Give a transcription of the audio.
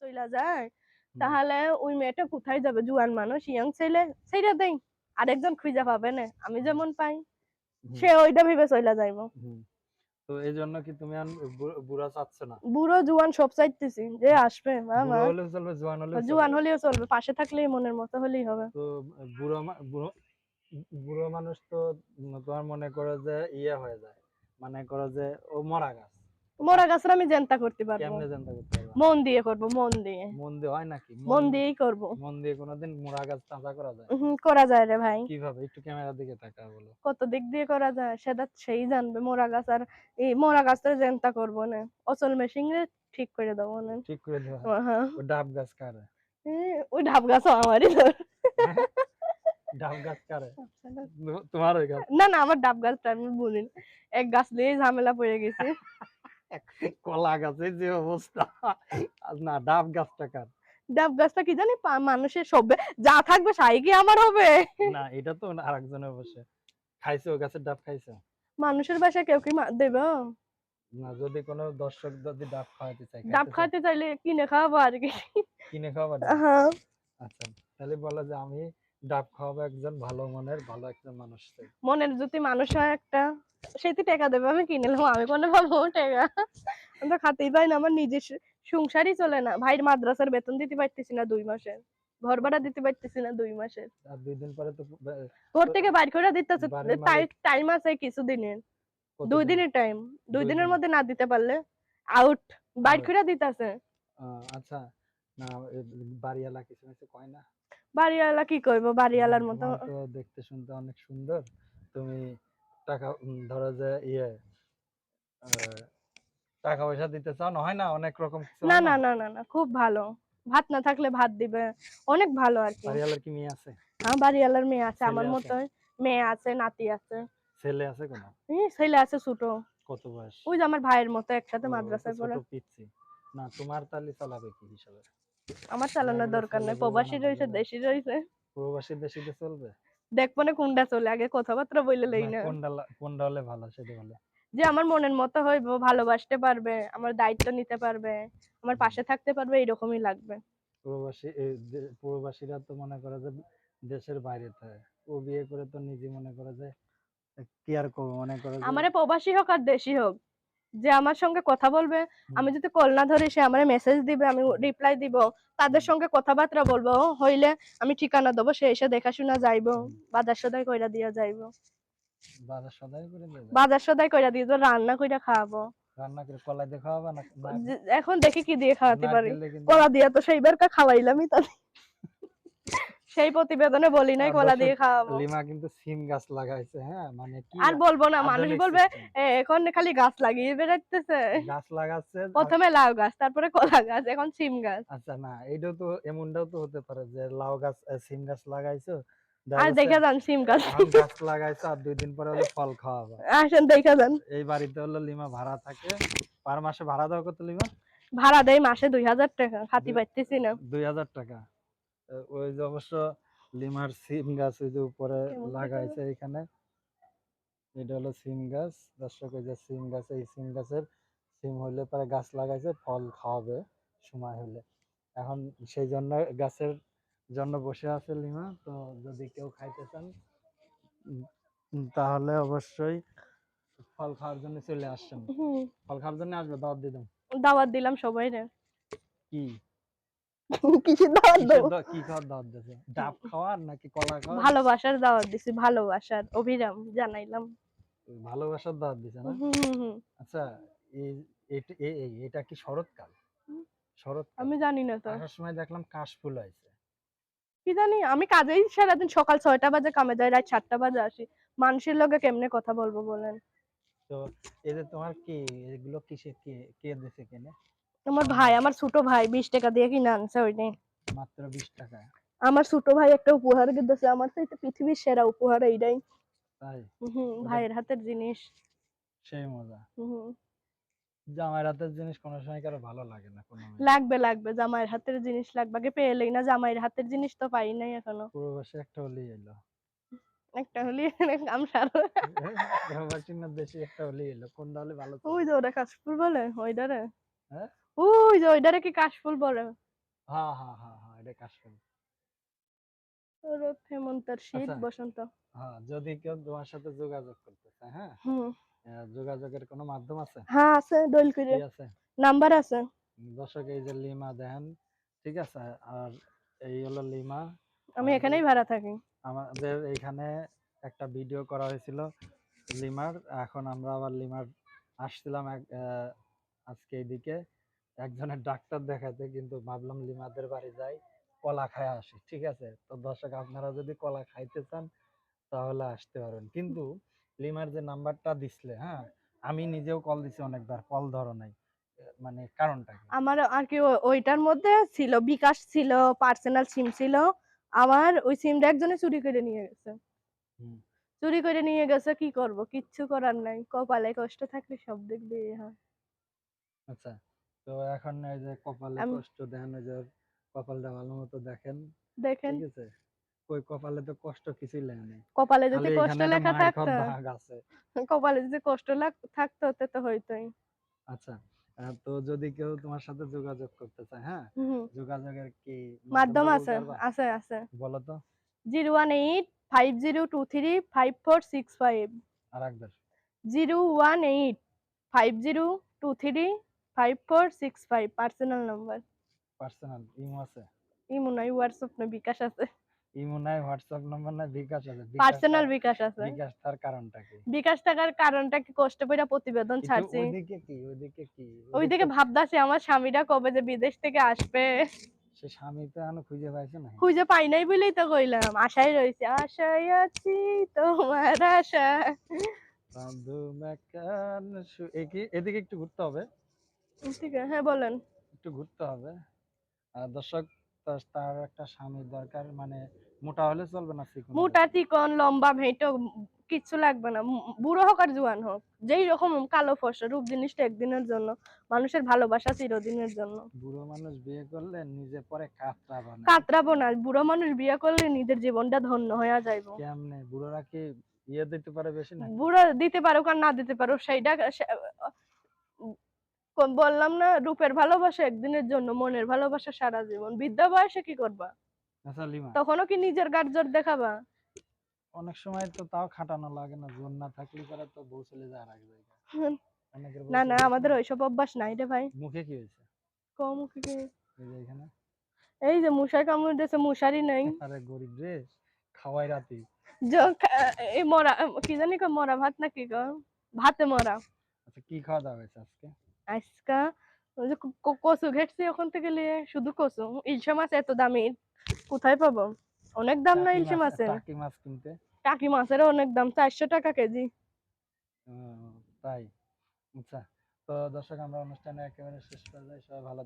চইলা যায় তাহলে ওই মেয়েটা কোথায় যাবে? জুয়ান মানুষ ইয়াং ছেলে? সেইটা দেই আরেকজন খুঁজে পাবে না আমি যেমন পাই সে ওইটা ভেবে চইলা যাইবো। তো এই জন্য কি তুমি বুড়া চাচ্ছ না? বুড়ো জুয়ান সব চাইতেছি যে আসবে মা মা। বুড়ো হলেও চলবে জোয়ান হলেও জুয়ান। হলেও চলবে পাশে থাকলেই মনের মতো হলেই হবে। তো বুড়ো বুড়ো বুড়ো মানুষ তো তোমার মনে করো যে ইয়ে হয়ে যায় মানে করো যে ও মরা গাছ। মোরা গাছের আমি জেনতা করতে পারব। কেমনে জানতে করতে পারবা? মন দিয়ে করব মন দিয়ে। মন দিয়ে হয় নাকি? মন দিয়েই করব। মন দিয়ে কোনোদিন মোরা গাছ চাঁচা করা যায়? হুম, করা যায় রে ভাই। কীভাবে? একটু ক্যামেরার দিকে তাকা বলো। কত দিক দিয়ে করা যায়? সেটা সেই জানবে। মোরা গাছ আর এই মোরা গাছের জেনতা করব না। অচল মেশিন রে ঠিক করে দেবো না। ঠিক করে দেওয়া। হ্যাঁ ও ডাব গাছ কারে? ওই ডাব গাছ আমারই ধর। ডাব গাছ কারে? তোমার ওই গাছ? না না আমার ডাব গাছটা আমি বলিনি। এক গাছ দিয়ে ঝামেলা পড়ে গেছে। কলা গাছের যে অবস্থা। না ডাব গাছটা কার? ডাব গাছটা কি জানি মানুষের সবে যা থাকবে সাই কি আমার হবে? না এটা তো আরেকজনের বসে খাইছে গাছের ডাব খাইছে? মানুষের কেউ কি দেবে? না যদি কোনো দর্শক যদি ডাব খাওয়াতে চায় ডাব খাইতে চাইলে কিনে খাওয়াবো আর কি। কিনে খাওয়াবা? হ্যাঁ। আচ্ছা তাহলে বলো যে আমি ডাব খাওয়াবো একজন ভালো মনের ভালো একজন মানুষ মনের যদি মানুষ হয় একটা। সেটি টাকা দেবে আমি কিনে নেব আমি কোনো পাবো? টাকা। আমি তো খাতেই পাই না আমার নিজের সংসারই চলে না। ভাইয়ের মাদ্রাসার বেতন দিতে পারতেছি না দুই মাসের। ঘর ভাড়া দিতে পারতেছি না দুই মাসের। আর দুই দিন পরে তো ঘর থেকে বাইর করে দিতেছে। টাইম আছে কিছু দিনের। দুই দিনের টাইম। দুই দিনের মধ্যে না দিতে পারলে আউট বাইর করে দিতেছে। আচ্ছা। না বাড়িওয়ালা কিছু কিছু কয় না? বাড়িওয়ালা কি করব বাড়িওয়ালার মতো দেখতে শুনতে অনেক সুন্দর। তুমি টাকা ধরো যে ইয়ে টাকা পয়সা দিতে চাও না হয় না অনেক রকম না না না না না খুব ভালো। ভাত না থাকলে ভাত দিবে। অনেক ভালো আর কি। বাড়িওয়ালার কি মেয়ে আছে? হ্যাঁ বাড়িওয়ালার মেয়ে আছে আমার? মতোই। মেয়ে আছে নাতি আছে। ছেলে আছে কোনো? ছেলে আছে ছোট। কত বয়স? ওই যে আমার ভাইয়ের মতো একসাথে মাদ্রাসায় পড়ে। পিচ্ছি। না তোমার তাহলে চালাবে কি হিসাবে? আমার চালানোর দরকার নাই। প্রবাসী রয়েছে। দেশি রয়েছে। প্রবাসী দেশিতে চলবে? দেখব না কোনটা চলে আগে কথাবার্তা বললে লই না, কোনটা কোনটা হলে ভালো সেটা বলে। যে আমার মনের মতো হইব ভালোবাসতে পারবে আমার দায়িত্ব নিতে পারবে আমার পাশে থাকতে পারবে এরকমই লাগবে। প্রবাসী প্রবাসীরা তো মনে করে যে দেশের বাইরে থাকে। ও বিয়ে করে তো নিজে মনে করে যে কেয়ার করবে মনে করে আমারে প্রবাসী হোক আর দেশি হোক। যে আমার সঙ্গে কথা বলবে আমি যদি কল না ধরি সে আমার মেসেজ দিবে আমি রিপ্লাই দিব তাদের সঙ্গে কথাবার্তা বলব হইলে আমি ঠিকানা দেবো সে এসে দেখাশোনা যাইবো বাজার সদাই কইরা দিয়া যাইবো। বাজার সদাই করে বাজার সদাই কইরা দিয়ে তো রান্না কইরা খাওয়াবো। রান্না করে কলাই দিয়ে খাওয়াবা না না- এখন দেখি কি দিয়ে খাওয়াতে পারি। কলা দিয়ে তো সেইবার খাওয়াইলামই তাহলে। সেই প্রতিবেদনে বলি নাই কলা দিয়ে খাওয়াবো। লিমা কিন্তু সিম গাছ লাগাইছে হ্যাঁ? মানে কি আর বলব না মানুষ বলবে এখন খালি গাছ লাগিয়ে বেড়াইতেছে। গাছ লাগাচ্ছে প্রথমে লাউ গাছ তারপরে কলা গাছ এখন সিম গাছ। আচ্ছা না এইটাও তো এমনটাও তো হতে পারে যে লাউ গাছ সিম গাছ লাগাইছো দেখা আর দেখে যান সিম গাছ। গাছ লাগাইছো আর দুই দিন পরে হলো ফল খাওয়াবে। আসেন দেখে যান। এই বাড়িতে হলো লিমা ভাড়া থাকে। পার মাসে ভাড়া দাও কত লিমা? ভাড়া দেয় মাসে দুই হাজার টাকা খাতি পাইতেছি না। দুই হাজার টাকা। ওই যে অবশ্য লিমার সিম গাছ ওই যে উপরে লাগাইছে এখানে। এটা হলো সিম গাছ। দর্শক ওই যে সিম গাছ এই সিম গাছের সিম হইলে পরে গাছ লাগাইছে ফল খাওয়াবে সময় হলে এখন সেই জন্য গাছের জন্য বসে আছে লিমা। তো যদি কেউ খাইতে চান তাহলে অবশ্যই ফল খাওয়ার জন্য চলে আসছেন ফল খাওয়ার জন্য আসবে দাওয়াত দিতাম দাওয়াত দিলাম সবাই কি? কিসের দাওয়াত দেবো দাওয়াত- কি খাওয়ার দাওয়াত দিছে ডাব খাওয়ার নাকি কলা খাওয়ার? ভালোবাসার দাওয়াত দিছি ভালোবাসার অভিরাম জানাইলাম। ভালোবাসার দাওয়াত দিছে না। আচ্ছা এই এই- এটা কি শরৎকাল? শরৎ আমি জানি না তো। আসার সময় দেখলাম কাশফুল হয়েছে। কি জানি আমি কাজেই সারাদিন সকাল ছয়টা বাজে কামে যাই রাত সাতটা বাজে আসি। মানুষের লগে কেমনে কথা বলব বলেন? তো এই যে তোমার কি এগুলো কিসে কে কে দিছে কেনে? আমার ভাই আমার ছোট ভাই বিশ টাকা দিয়ে কিনে আনছে ওইটাই মাত্র বিশ টাকা। আমার ছোট ভাই একটা উপহার দিতেছে আমার তো এটা পৃথিবীর সেরা উপহার এইটাই। তাই? হুম ভাইয়ের হাতের জিনিস। সেই মজা। হুম। জামাইয়ের হাতের জিনিস কোনো সময় কারও ভালো লাগে না কোনো লাগবে লাগবে জামাইয়ের হাতের জিনিস লাগবে। আগে পেলেই না জামাইয়ের হাতের জিনিস তো পাই নাই এখনও। প্রবাসী একটা হলেই এলো। একটা হলি কাম সারো প্রবাসী না দেশে একটা হলেই এলো। কোনটা হলে ভালো ওই যে ওটা কাশফুল বলে ওইটারে। হ্যাঁ? ওই যে ওইটারে কি কাশফুল বলে? হ্যাঁ হ্যাঁ হ্যাঁ হ্যাঁ এটা কাশফুল। শীত আচ্ছা। বসন্ত। হ্যাঁ যদি কেউ তোমার সাথে যোগাযোগ করতে চায় হ্যাঁ যোগাযোগের কোনো মাধ্যম আছে? হ্যাঁ আছে দোল করে আছে। নাম্বার আছে। দর্শক এই যে লিমা দেখেন ঠিক আছে? আর এই হলো লিমা। আমি এখানেই ভাড়া থাকি। আমাদের এইখানে একটা ভিডিও করা হয়েছিল লিমার। এখন আমরা আবার লিমার আসছিলাম এক- আজকে এইদিকে একজনের ডাক্তার দেখাতে কিন্তু ভাবলাম লিমাদের বাড়ি যাই কলা খায় আসি ঠিক আছে? তো দর্শক আপনারা যদি কলা খাইতে চান তাহলে আসতে পারবেন। কিন্তু লিমার যে নাম্বারটা দিছিলে হ্যাঁ আমি নিজেও কল দিছি অনেকবার কল ধরো নাই মানে কারণটা আমার আর কি ওইটার মধ্যে ছিল বিকাশ ছিল পার্সোনাল সিম ছিল আমার ওই সিমটা একজনে চুরি করে নিয়ে গেছে। চুরি করে নিয়ে গেছে কি করব? কিচ্ছু করার নাই কপালে কষ্ট থাকলে সব দিক দিয়ে হয়। আচ্ছা তো এখন এই যে কপালে কষ্ট দেন ওই যে কপালটা ভালো মতো দেখেন দেখেন। ঠিক আছে? কই কপালে তো কষ্ট কিছুই লেগে কপালে যদি কষ্ট লেখা থাকতো কপালে যদি কষ্ট থাকতো তে তো হইতোই। আচ্ছা তো যদি কেউ তোমার সাথে যোগাযোগ করতে চায় হ্যাঁ? যোগাযোগের কি মাধ্যম আছে আছে আছে। বলো তো। Zero one eight five zero two three five four six five. আর একবার zero one eight five zero two three personal number personal imo আছে? ইমো নাই হোয়াটসঅ্যাপ না বিকাশ আছে। ইমো নাই হোয়াটসঅ্যাপ নাম্বার নাই বিকাশ আছে। পার্সোনাল বিকাশ আছে। বিকাশ তার কারণটা কি? বিকাশ টাকার কারণটা কি? কষ্ট প্রতিবেদন ছাড়ছি। ওইদিকে কি? ওইদিকে কি? ওইদিকে আমার স্বামীরা কবে যে বিদেশ থেকে আসবে। সে স্বামী তো এখনও খুঁজে পাইছে না খুঁজে পাই নাই বলেই তো কইলাম। আশায় রয়েছে আশায় আছি তোমার আশা এদিকে একটু ঘুরতে হবে। ঠিক আছে হ্যাঁ বলেন। একটু ঘুরতে হবে। আর দর্শক তার- তার একটা স্বামীর দরকার মানে মোটা হলে চলবে না চিকন মোটা চিকন লম্বা ভেঁটো কিচ্ছু লাগবে না। বুড়ো হোক আর জোয়ান হোক যেই রকম কালো ফসা রূপ জিনিসটা একদিনের জন্য মানুষের ভালোবাসা চিরদিনের জন্য। বুড়ো মানুষ বিয়ে করলে নিজে পরে কাতরা বানায়। কাতরাবো না বুড়ো মানুষ বিয়ে করলে নিজের জীবনটা ধন্য হয়ে যাইব। কেমনে? বুড়োরা কি ইয়ে দিতে পারে বেশি না বুড়ো দিতে পারো আর না দিতে পারো সেইটা বললাম না রূপের ভালোবাসা একদিনের জন্য মনের ভালোবাসা সারা জীবন। বৃদ্ধা বয়সে কি করবা? আচ্ছা তখনও কি নিজের গার্ড জোর দেখাবা? অনেক সময় তো তাও খাটানো লাগে না জোর না থাকলে পরে তো বউ চলে যায় আর এক জায়গায় না না আমাদের ওইসব অভ্যাস নাই রে ভাই। মুখে কি হয়েছে? কম মুখে কি- এই যে এখানে। এই যে মশাই কামড় দিয়েছে মশারি নেই। আরে গরিব রে খাওয়াই রাতি। এই মরা কি জানি কো মরা ভাত নাকি গো ভাতে মরা। আচ্ছা কি খাওয়া দাওয়া হয়েছে আজকে? আজকা কচু ঘেটছি ওখান থেকে নিয়ে শুধু কচু। ইলশে মাছ এত দামি কোথায় পাবো? অনেক দাম না ইলশে মাছ- মাছের? টাকি মাছ কিনতে? টাকি মাছের অনেক দাম চারশো টাকা কেজি। তাই? আচ্ছা তো দর্শক আমরা অনুষ্ঠানে একেবারে শেষ পর্যায়ে সবাই ভালো